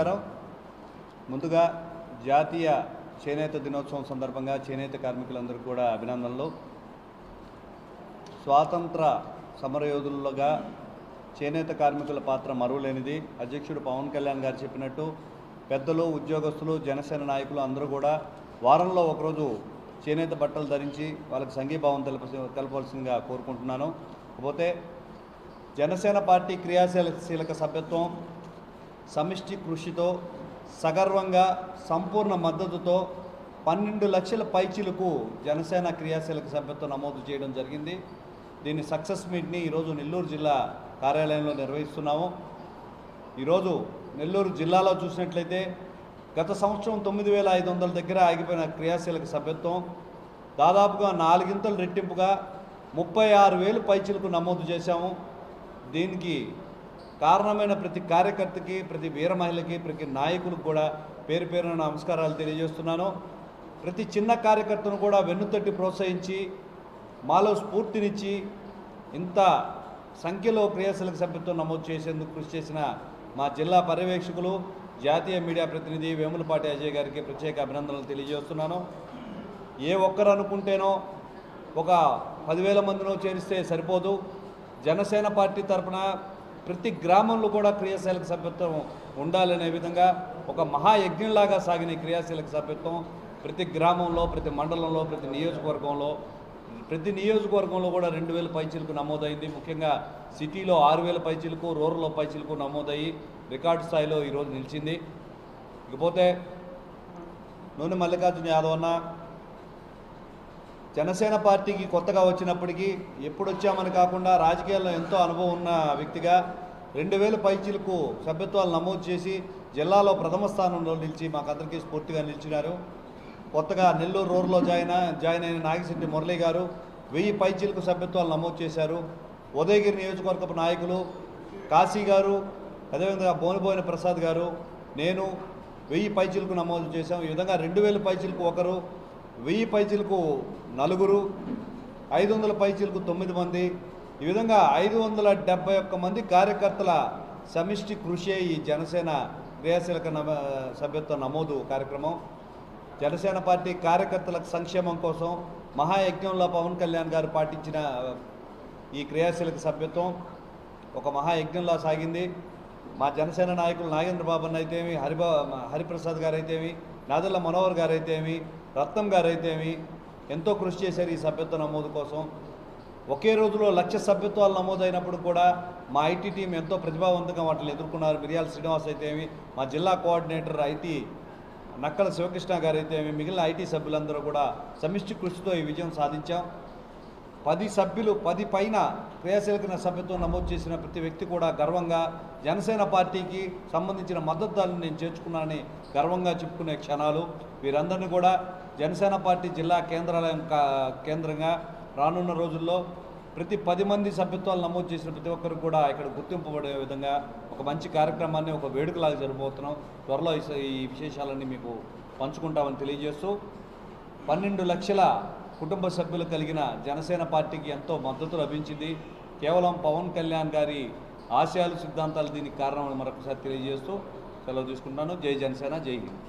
నమస్కారం. ముందుగా జాతీయ చేనేత దినోత్సవం సందర్భంగా చేనేత కార్మికులందరూ కూడా అభినందనలు. స్వాతంత్ర సమరయోధులుగా చేనేత కార్మికుల పాత్ర మరువలేనిది. అధ్యక్షుడు పవన్ కళ్యాణ్ గారు చెప్పినట్టు పెద్దలు ఉద్యోగస్తులు జనసేన నాయకులు అందరూ కూడా వారంలో ఒకరోజు చేనేత బట్టలు ధరించి వాళ్ళకి సంఘీభావం తెలప తెలపవలసిందిగా కోరుకుంటున్నాను. కాకపోతే జనసేన పార్టీ క్రియాశీలక సభ్యత్వం సమిష్టి కృషితో సగర్వంగా సంపూర్ణ మద్దతుతో పన్నెండు లక్షల పైచిలకు జనసేన క్రియాశీలక సభ్యత్వం నమోదు చేయడం జరిగింది. దీని సక్సెస్ మీట్ని ఈరోజు నెల్లూరు జిల్లా కార్యాలయంలో నిర్వహిస్తున్నాము. ఈరోజు నెల్లూరు జిల్లాలో చూసినట్లయితే గత సంవత్సరం తొమ్మిది వేల ఐదు వందల దగ్గర ఆగిపోయిన క్రియాశీలక సభ్యత్వం దాదాపుగా నాలుగింతలు రెట్టింపుగా ముప్పై ఆరు వేలు పైచీలకు నమోదు చేశాము. దీనికి కారణమైన ప్రతి కార్యకర్తకి ప్రతి వీర మహిళకి ప్రతి నాయకులకు కూడా పేరు పేరున నమస్కారాలు తెలియజేస్తున్నాను. ప్రతి చిన్న కార్యకర్తను కూడా వెన్నుతట్టి ప్రోత్సహించి మాలో స్ఫూర్తినిచ్చి ఇంత సంఖ్యలో క్రియాశీలక సభ్యత్వం నమోదు చేసేందుకు కృషి చేసిన మా జిల్లా పర్యవేక్షకులు జాతీయ మీడియా ప్రతినిధి వేములపాటి అజయ్ గారికి ప్రత్యేక అభినందనలు తెలియజేస్తున్నాను. ఏ ఒక్కరు అనుకుంటేనో ఒక పదివేల మందినో చేరిస్తే సరిపోదు. జనసేన పార్టీ తరపున ప్రతి గ్రామంలో కూడా క్రియాశీలక సభ్యత్వం ఉండాలనే విధంగా ఒక మహాయజ్ఞంలాగా సాగిన క్రియాశీలక సభ్యత్వం ప్రతి గ్రామంలో ప్రతి మండలంలో ప్రతి నియోజకవర్గంలో ప్రతి నియోజకవర్గంలో కూడా రెండు వేల పైచీలకు నమోదైంది. ముఖ్యంగా సిటీలో ఆరు వేల పైచీలకు రూరల్ పైచీలకు నమోదయ్యి రికార్డు స్థాయిలో ఈరోజు నిలిచింది. ఇకపోతే నూనె మల్లికార్జున యాదవ్ అన్న జనసేన పార్టీకి కొత్తగా వచ్చినప్పటికీ ఎప్పుడు వచ్చామని కాకుండా రాజకీయాల్లో ఎంతో అనుభవం ఉన్న వ్యక్తిగా రెండు వేల పైచీలకు సభ్యత్వాలు నమోదు చేసి జిల్లాలో ప్రథమ స్థానంలో నిలిచి మాకందరికీ స్ఫూర్తిగా నిలిచినారు. కొత్తగా నెల్లూరు రోడ్లో జాయిన్ జాయిన్ అయిన నాగిశెట్టి మురళి గారు వెయ్యి పైచీలకు సభ్యత్వాలు నమోదు చేశారు. ఉదయగిరి నియోజకవర్గపు నాయకులు కాశీ గారు అదేవిధంగా బోనిబోయిన ప్రసాద్ గారు నేను వెయ్యి పైచీలకు నమోదు చేశాం. ఈ విధంగా రెండు వేల పైచీలకు ఒకరు వెయ్యి పైచీలకు నలుగురు ఐదు వందల పైచీలకు తొమ్మిది మంది. ఈ విధంగా ఐదు వందల డెబ్బై ఒక్క మంది కార్యకర్తల సమిష్టి కృషి ఈ జనసేన క్రియాశీలక నమ సభ్యత్వ నమోదు కార్యక్రమం. జనసేన పార్టీ కార్యకర్తల సంక్షేమం కోసం మహాయజ్ఞంలో పవన్ కళ్యాణ్ గారు పాటించిన ఈ క్రియాశీలక సభ్యత్వం ఒక మహాయజ్ఞంలా సాగింది. మా జనసేన నాయకులు నాగేంద్ర బాబు అయితేమి హరిబా హరిప్రసాద్ గారు అయితేమి నాదెల్ల మనోహర్ గారు అయితేమి రత్నం గారు అయితేమి ఎంతో కృషి చేశారు ఈ సభ్యత్వ నమోదు కోసం. ఒకే రోజులో లక్ష సభ్యత్వాలు నమోదైనప్పుడు కూడా మా ఐటీ టీం ఎంతో ప్రతిభావంతంగా వాటిని ఎదుర్కొన్నారు. మిరియాల శ్రీనివాస్ అయితేమి మా జిల్లా కోఆర్డినేటర్ ఐటీ నక్కల శివకృష్ణ గారు అయితేమి మిగిలిన ఐటీ సభ్యులందరూ కూడా సమిష్టి కృషితో ఈ విజయం సాధించాం. పది సభ్యులు పది పైన క్రియాశీలక సభ్యత్వం నమోదు చేసిన ప్రతి వ్యక్తి కూడా గర్వంగా జనసేన పార్టీకి సంబంధించిన మద్దతుదారులను నేను చేర్చుకున్నానని గర్వంగా చెప్పుకునే క్షణాలు వీరందరినీ కూడా జనసేన పార్టీ జిల్లా కేంద్రాలయం కా- కేంద్రంగా రానున్న రోజుల్లో ప్రతి పది మంది సభ్యత్వాలు నమోదు చేసిన ప్రతి ఒక్కరికి కూడా ఇక్కడ గుర్తింపబడే విధంగా ఒక మంచి కార్యక్రమాన్ని ఒక వేడుకలాగా జరగబోతున్నాం త్వరలో ఈ ఈ విశేషాలన్నీ మీకు పంచుకుంటామని తెలియజేస్తూ పన్నెండు లక్షల కుటుంబ సభ్యులు కలిగిన జనసేన పార్టీకి ఎంతో మద్దతు లభించింది. కేవలం పవన్ కళ్యాణ్ గారి ఆశయాలు సిద్ధాంతాలు దీనికి కారణమని మరొకసారి తెలియజేస్తూ సెలవు తీసుకుంటాను జై జనసేన జై హింద్.